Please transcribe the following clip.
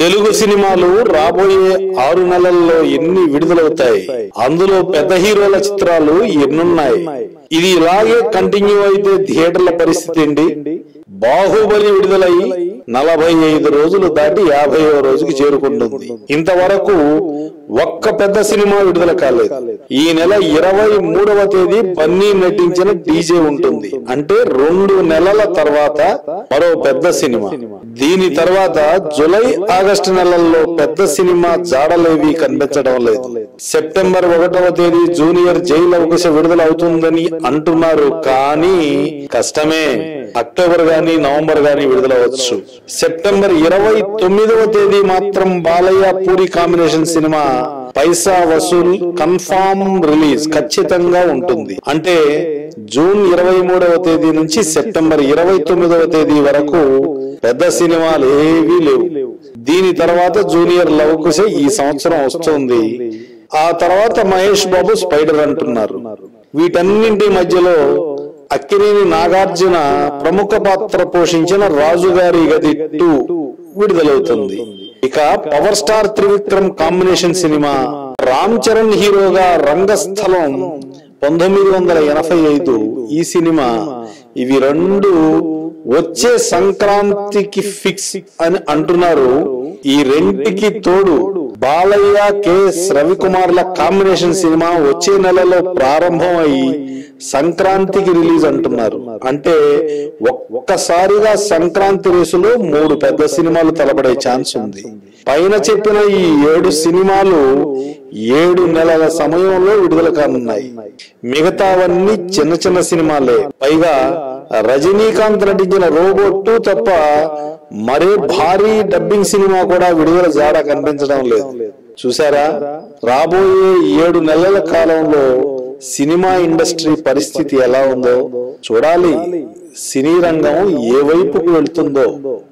తెలుగు సినిమాలు రాబోయే ఆరు నెలల్లో ఎన్ని విడుదలవుతాయి? అందులో పెద్ద హీరోల చిత్రాలు ఎన్నున్నాయి? ఇది ఇలాగే కంటిన్యూ అయితే థియేటర్ల పరిస్థితి ఏంటి? బాహుబలి విడుదలై నలభై ఐదు రోజులు దాటి యాభైవ రోజుకి చేరుకుంటుంది. ఇంతవరకు ఒక్క పెద్ద సినిమా విడుదల కాలేదు. ఈ నెల ఇరవై మూడవ తేదీ బన్నీ నటించిన డీజే ఉంటుంది. అంటే రెండు నెలల తర్వాత మరో పెద్ద సినిమా. దీని తర్వాత జులై ఆగస్టు నెలల్లో పెద్ద సినిమా జాడలేవి కనిపించడం లేదు. సెప్టెంబర్ ఒకటవ తేదీ జూనియర్ జైలు అవకాశం విడుదల అవుతుందని అంటున్నారు. కానీ కష్టమే. అక్టోబర్ గాని నవంబర్ గాని విడుదలవచ్చు సెప్టెంబర్ ఇరవై తొమ్మిదవ తేదీ మాత్రం Balayya Puri combination cinema Paisa Vasool confirm release ఖచ్చితంగా ఉంటుంది. అంటే జూన్ ఇరవై మూడవ తేదీ నుంచి సెప్టెంబర్ ఇరవై తొమ్మిదవ తేదీ వరకు పెద్ద సినిమాలు ఏవీ లేవు. దీని తర్వాత జూనియర్ లవ్ కుశ ఈ సంవత్సరం వస్తుంది. ఆ తర్వాత మహేష్ బాబు స్పైడర్ అంటున్నారు. వీటన్నింటి మధ్యలో అక్కినేని నాగార్జున ప్రముఖ పాత్ర పోషించిన రాజుగారి గది టూ విడుదలవుతుంది. ఇక power star Trivikram combination cinema Ram Charan హీరోగా రంగస్థలం పంతొమ్మిది వందల ఎనభై ఐదు ఈ సినిమా ఇవి రెండు వచ్చే సంక్రాంతికి ఫిక్స్ అని అంటున్నారు. ఈ రెంటికి తోడు బాలయ్య కె. రవికుమార్ల కాంబినేషన్ సినిమా వచ్చే నెలలో ప్రారంభం అయి సంక్రాంతికి రిలీజ్ అంటున్నారు. అంటే ఒక్కసారిగా సంక్రాంతి రేసులో మూడు పెద్ద సినిమాలు తలబడే ఛాన్స్ ఉంది. పైన చెప్పిన ఈ ఏడు సినిమాలు ఏడు నెలల సమయంలో విడుదల కానున్నాయి. మిగతావన్నీ చిన్న చిన్న సినిమాలే. పైగా రజనీకాంత్ నటించిన రోబోట్ టూ తప్ప మరే భారీ డబ్బింగ్ సినిమా కూడా విడుదల జాడ కనిపించడం లేదు. చూసారా రాబోయే ఏడు నెలల కాలంలో సినిమా ఇండస్ట్రీ పరిస్థితి ఎలా ఉందో చూడాలి. సినీ రంగం ఏ వైపుకు వెళ్తుందో.